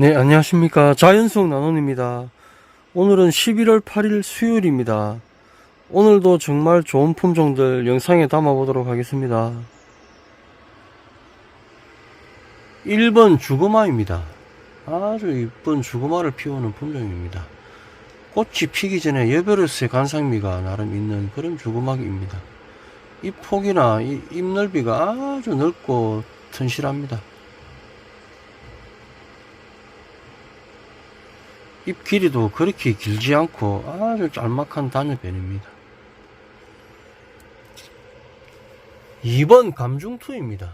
네, 안녕하십니까. 자연속 나눔입니다. 오늘은 11월 8일 수요일입니다. 오늘도 정말 좋은 품종들 영상에 담아보도록 하겠습니다. 1번 주구마입니다. 아주 이쁜 주구마를 피우는 품종입니다. 꽃이 피기 전에 여베르스의 간상미가 나름 있는 그런 주구마입니다. 이 폭이나 이잎 넓이가 아주 넓고 튼실합니다. 잎 길이도 그렇게 길지 않고 아주 짤막한 단엽변입니다. 2번 감중투입니다.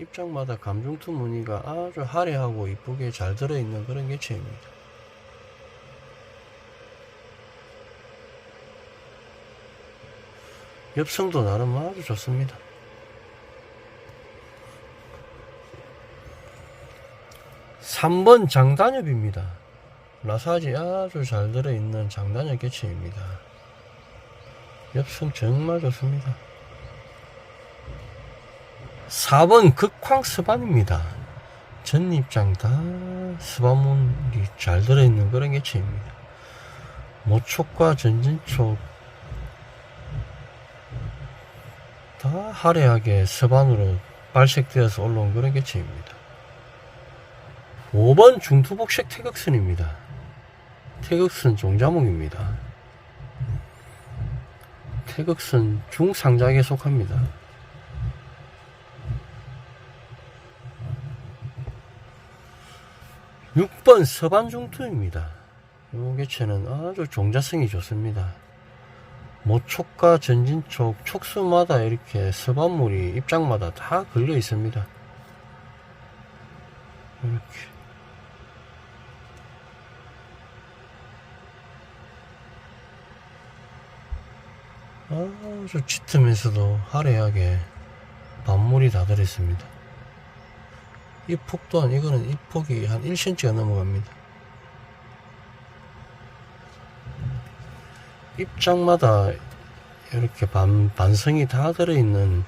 입장마다 감중투 무늬가 아주 화려하고 이쁘게 잘 들어있는 그런 개체입니다. 엽성도 나름 아주 좋습니다. 3번 장단엽입니다. 라사지 아주 잘 들어있는 장단엽 개체입니다. 엽성 정말 좋습니다. 4번 극황 스반입니다. 전입장 다 스반문이 잘 들어있는 그런 개체입니다. 모촉과 전진촉 다 화려하게 스반으로 발색되어서 올라온 그런 개체입니다. 5번 중투복색 태극선입니다. 태극선 종자목입니다. 태극선 중상작에 속합니다. 육번 서반중투입니다. 이 개체는 아주 종자성이 좋습니다. 모촉과 전진촉, 촉수마다 이렇게 서반물이 입장마다 다 걸려 있습니다. 이렇게. 아주 짙으면서도 화려하게 반물이 다 들어있습니다. 이 폭 또한 이거는 이 폭이 한 1cm가 넘어갑니다. 입장마다 이렇게 반, 반성이 다 들어있는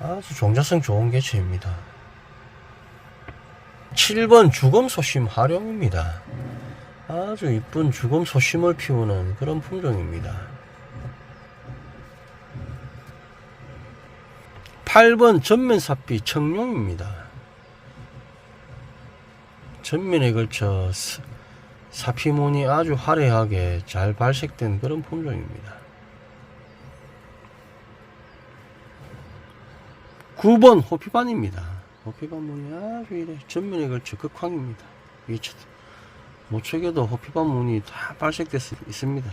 아주 종자성 좋은 개체입니다. 7번 주검소심 활용입니다. 아주 이쁜 주검소심을 피우는 그런 품종입니다. 8번 전면사피 청룡입니다. 전면에 걸쳐 스- 사피문이 아주 화려하게 잘 발색된 그런 품종입니다. 9번 호피반입니다. 호피반 문이 아주 이래 전면에 걸쳐 극황입니다. 이 저- 모척에도 호피반 문이 다 발색되어 있습니다.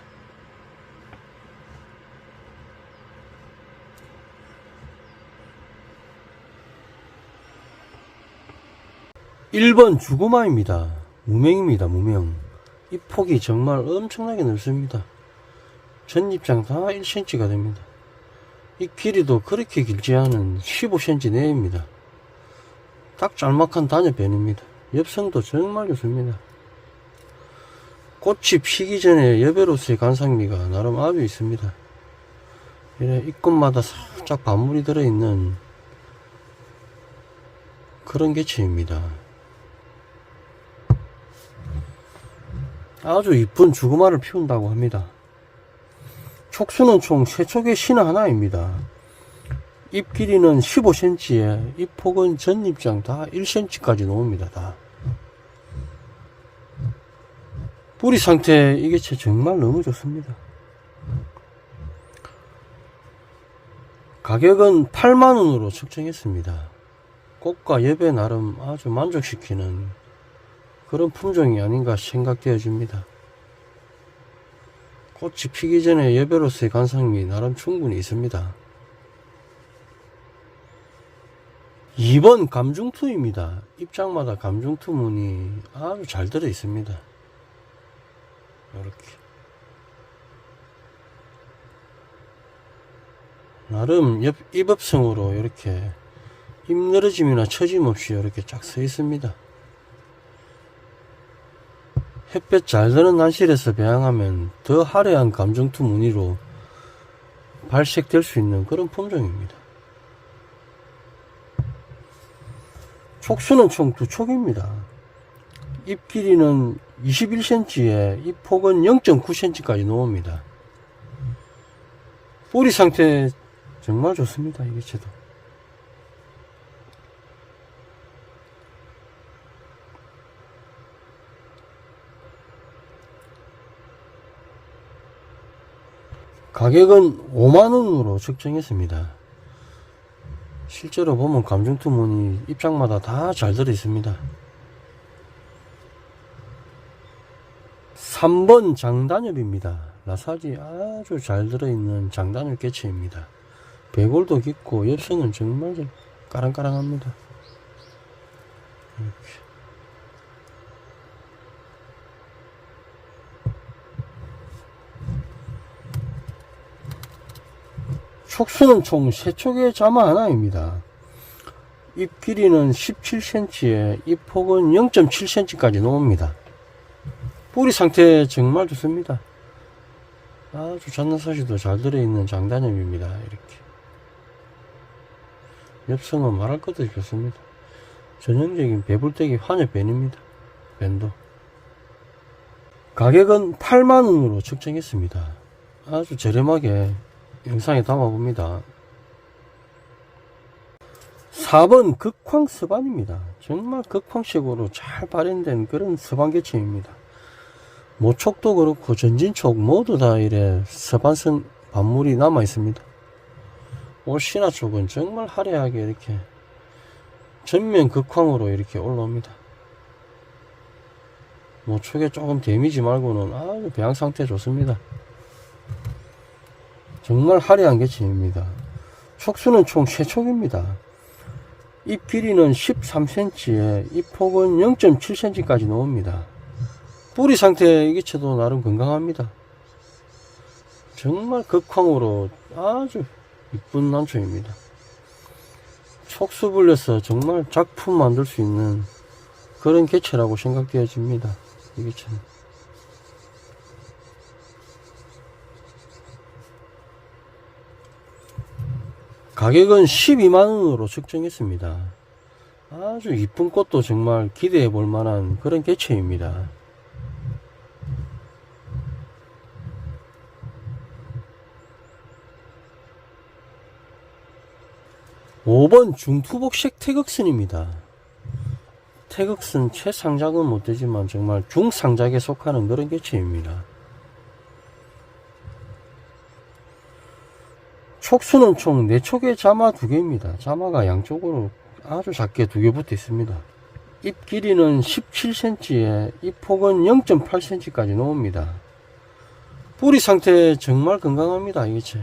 1번 주고마입니다. 무명입니다, 무명. 이 폭이 정말 엄청나게 넓습니다. 전입장 다 1cm가 됩니다. 이 길이도 그렇게 길지 않은 15cm 내입니다. 딱 짤막한 단엽변입니다. 엽성도 정말 좋습니다. 꽃이 피기 전에 여배로스의 간상미가 나름 아주 있습니다. 이래 입꽃마다 살짝 반물이 들어있는 그런 개체입니다. 아주 이쁜 주구마를 피운다고 합니다. 촉수는 총 3촉의 신화 하나입니다. 잎 길이는 15cm에 잎 폭은 전 잎장 다 1cm까지 놓습니다. 다. 뿌리 상태 이 개체 정말 너무 좋습니다. 가격은 8만원으로 측정했습니다. 꽃과 엽에 나름 아주 만족시키는 그런 품종이 아닌가 생각되어집니다. 꽃이 피기 전에 여배로서의 관상미 나름 충분히 있습니다. 2번 감중투입니다. 입장마다 감중투 문이 아주 잘 들어 있습니다. 이렇게. 나름 옆, 입업성으로 이렇게 입 늘어짐이나 처짐 없이 이렇게 쫙 서 있습니다. 햇볕 잘 드는 날씨에서 배양하면 더 화려한 감정투 무늬로 발색될 수 있는 그런 품종입니다. 촉수는 총 두 촉입니다. 잎 길이는 21cm에 잎 폭은 0.9cm까지 나옵니다. 뿌리 상태 정말 좋습니다. 이 개체도. 가격은 5만원으로 책정했습니다. 실제로 보면 감중투문이 입장마다 다 잘 들어 있습니다. 3번 장단엽입니다. 라사지 아주 잘 들어있는 장단엽 개체입니다. 배골도 깊고 엽성은 정말 좀 까랑까랑합니다. 이렇게. 촉수는 총 3촉의 자마 하나입니다. 잎 길이는 17cm에 잎 폭은 0.7cm까지 나옵니다. 뿌리 상태 정말 좋습니다. 아주 잔나사시도 잘 들어있는 장단염입니다. 이렇게. 엽성은 말할 것도 좋습니다. 전형적인 배불떼기 환엽변입니다. 밴도. 가격은 8만원으로 측정했습니다. 아주 저렴하게 영상에 담아봅니다. 4번 극황 서반입니다. 정말 극황식으로 잘 발현된 그런 서반 개체입니다. 모촉도 그렇고 전진촉 모두 다 이래 서반선 반물이 남아 있습니다. 올 신화 쪽은 정말 화려하게 이렇게 전면 극황으로 이렇게 올라옵니다. 모촉에 조금 데미지 말고는 아주 배양 상태 좋습니다. 정말 화려한 개체입니다. 촉수는 총 3촉입니다. 잎 길이는 13cm에 잎 폭은 0.7cm까지 나옵니다. 뿌리 상태 이 개체도 나름 건강합니다. 정말 극황으로 아주 이쁜 난초입니다. 촉수 불려서 정말 작품 만들 수 있는 그런 개체라고 생각되어집니다. 이 개체는. 가격은 12만원으로 측정했습니다. 아주 이쁜 꽃도 정말 기대해 볼 만한 그런 개체입니다. 오번 중투복식 태극선입니다. 태극선 최상작은 못되지만 정말 중상작에 속하는 그런 개체입니다. 촉수는 총 4촉의 자마 2개입니다. 자마가 양쪽으로 아주 작게 두개 붙어 있습니다. 잎 길이는 17cm에 잎 폭은 0.8cm까지 나옵니다. 뿌리 상태 정말 건강합니다. 이 개체.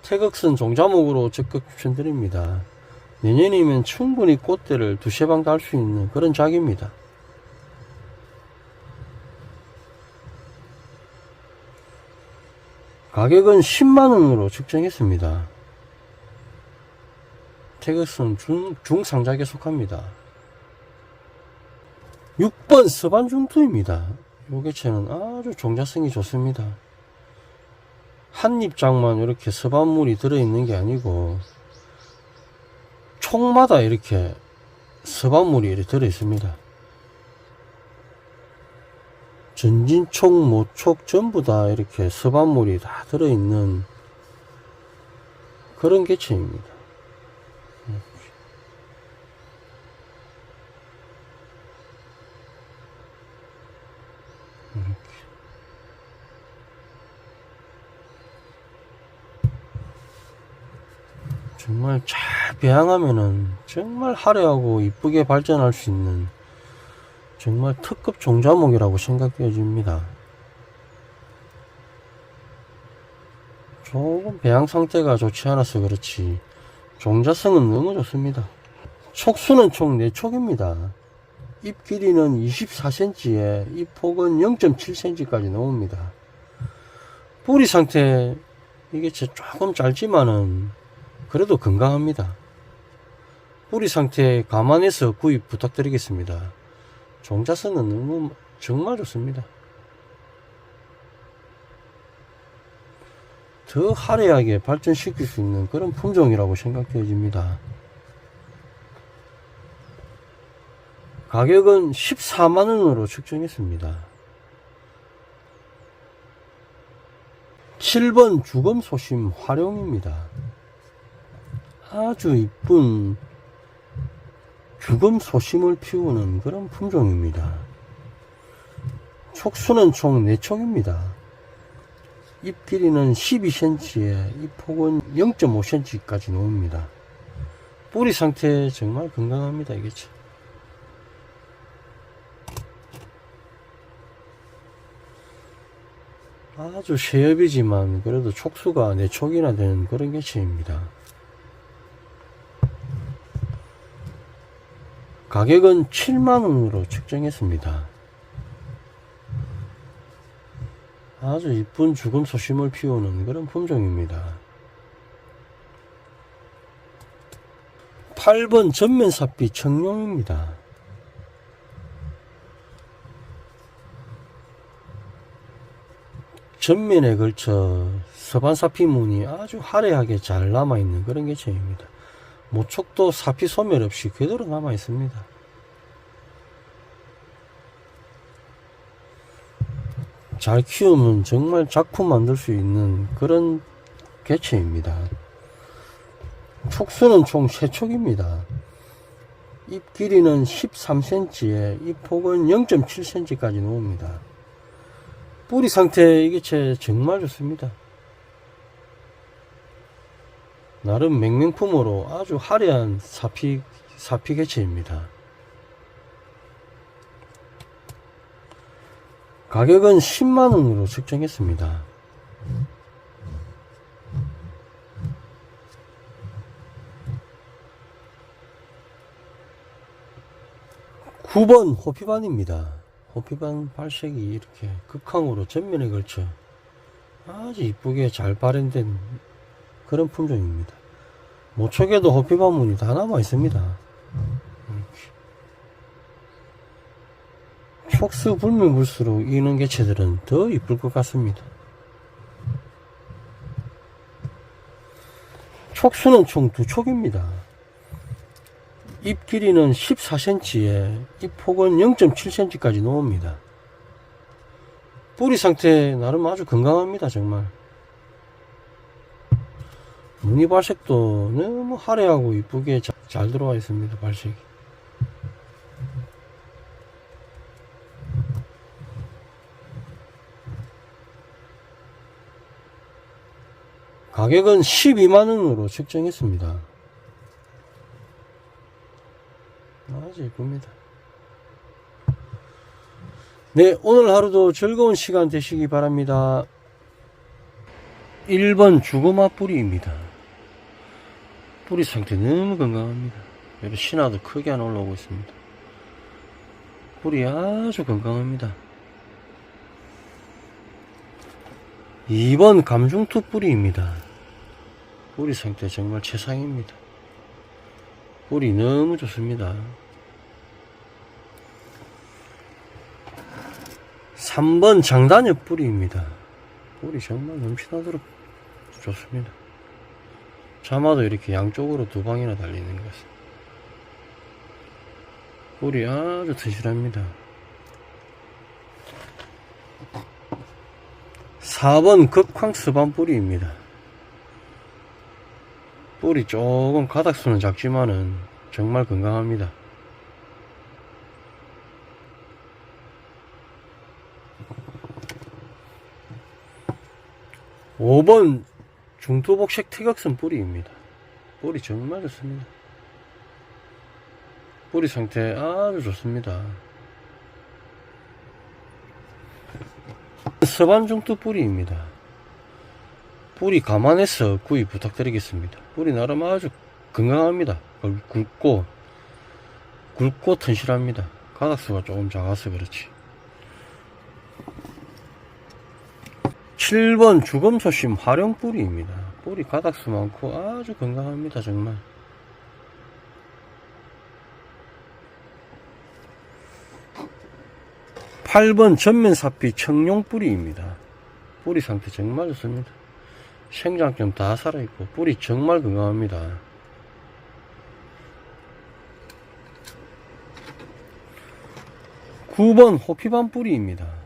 태극선 종자목으로 적극 추천드립니다. 내년이면 충분히 꽃대를 두세 방 달 수 있는 그런 작입니다. 가격은 10만원으로 측정했습니다. 태극선 중, 중상작에 속합니다. 6번 서반중투입니다. 요 개체는 아주 종자성이 좋습니다. 한 입장만 이렇게 서반물이 들어있는 게 아니고 촉마다 이렇게 서반물이 이렇게 들어있습니다. 전진촉, 모촉 전부 다 이렇게 서반물이 다 들어있는 그런 개체입니다. 정말 잘 배양하면은 정말 화려하고 이쁘게 발전할 수 있는 정말 특급 종자목이라고 생각되어집니다. 조금 배양 상태가 좋지 않아서 그렇지 종자성은 너무 좋습니다. 촉수는 총 4촉입니다. 잎 길이는 24cm에 잎 폭은 0.7cm까지 나옵니다. 뿌리 상태 이게 조금 짧지만은 그래도 건강합니다. 뿌리 상태 감안해서 구입 부탁드리겠습니다. 종자선은 너무 정말 좋습니다. 더 화려하게 발전시킬 수 있는 그런 품종이라고 생각되어집니다. 가격은 14만원으로 측정했습니다. 7번 주검 소심 활용입니다. 아주 이쁜 주검 소심을 피우는 그런 품종입니다. 촉수는 총 4촉입니다. 잎 길이는 12cm에 잎 폭은 0.5cm까지 놓습니다. 뿌리 상태 정말 건강합니다. 이게 참. 아주 쉐엽이지만 그래도 촉수가 4촉이나 되는 그런 개체입니다. 가격은 7만원으로 측정했습니다. 아주 이쁜 죽음 소심을 피우는 그런 품종입니다. 8번 전면사피 청룡입니다. 전면에 걸쳐 서반사피 문이 아주 화려하게 잘 남아있는 그런 개체입니다. 모촉도 사피 소멸 없이 그대로 남아 있습니다. 잘 키우면 정말 작품 만들 수 있는 그런 개체입니다. 촉수는 총 3촉입니다. 잎 길이는 13cm에 잎 폭은 0.7cm까지 놓습니다. 뿌리 상태 이 개체 정말 좋습니다. 나름 맹맹품으로 아주 화려한 사피, 사피 개체입니다. 가격은 10만원으로 측정했습니다. 구번 호피반입니다. 호피반 발색이 이렇게 극항으로 전면에 걸쳐 아주 이쁘게 잘 발현된 그런 품종입니다. 모촉에도 호피 반 문이 다 남아 있습니다. 촉수 불면 불수록 이는 개체들은 더 이쁠 것 같습니다. 촉수는 총 두 촉입니다. 잎 길이는 14cm에 잎 폭은 0.7cm까지 놓습니다. 뿌리 상태 나름 아주 건강합니다, 정말. 무늬 발색도 너무 화려하고 이쁘게 자- 잘 들어와 있습니다, 발색이. 가격은 12만원으로 책정했습니다. 아주 이쁩니다. 네, 오늘 하루도 즐거운 시간 되시기 바랍니다. 1번 주고마 뿌리입니다. 뿌리 상태 너무 건강합니다. 여기 신화도 크게 안 올라오고 있습니다. 뿌리 아주 건강합니다. 2번 감중투 뿌리입니다. 뿌리 상태 정말 최상입니다. 뿌리 너무 좋습니다. 3번 장단엽 뿌리입니다. 뿌리 정말 넘치나도록 좋습니다. 자마도 이렇게 양쪽으로 두 방이나 달리는 것 같습니다. 뿌리 아주 튼실합니다. 4번 극황스반 뿌리입니다. 뿌리 조금 가닥수는 작지만은 정말 건강합니다. 5번 중투복색 태극선 뿌리입니다. 뿌리 정말 좋습니다. 뿌리 상태 아주 좋습니다. 서반중투 뿌리입니다. 뿌리 감안해서 구입 부탁드리겠습니다. 뿌리 나름 아주 건강합니다. 굵- 굵고 굵고 튼실합니다. 가닥수가 조금 작아서 그렇지. 7번 주검소심 활용 뿌리입니다. 뿌리 가닥수 많고 아주 건강합니다. 정말. 팔번 전면사피 청룡 뿌리입니다. 뿌리 상태 정말 좋습니다. 생장점 다 살아있고 뿌리 정말 건강합니다. 9번 호피반 뿌리입니다.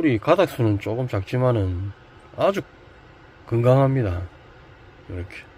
뿌리 가닥수는 조금 작지만은 아주 건강합니다. 이렇게.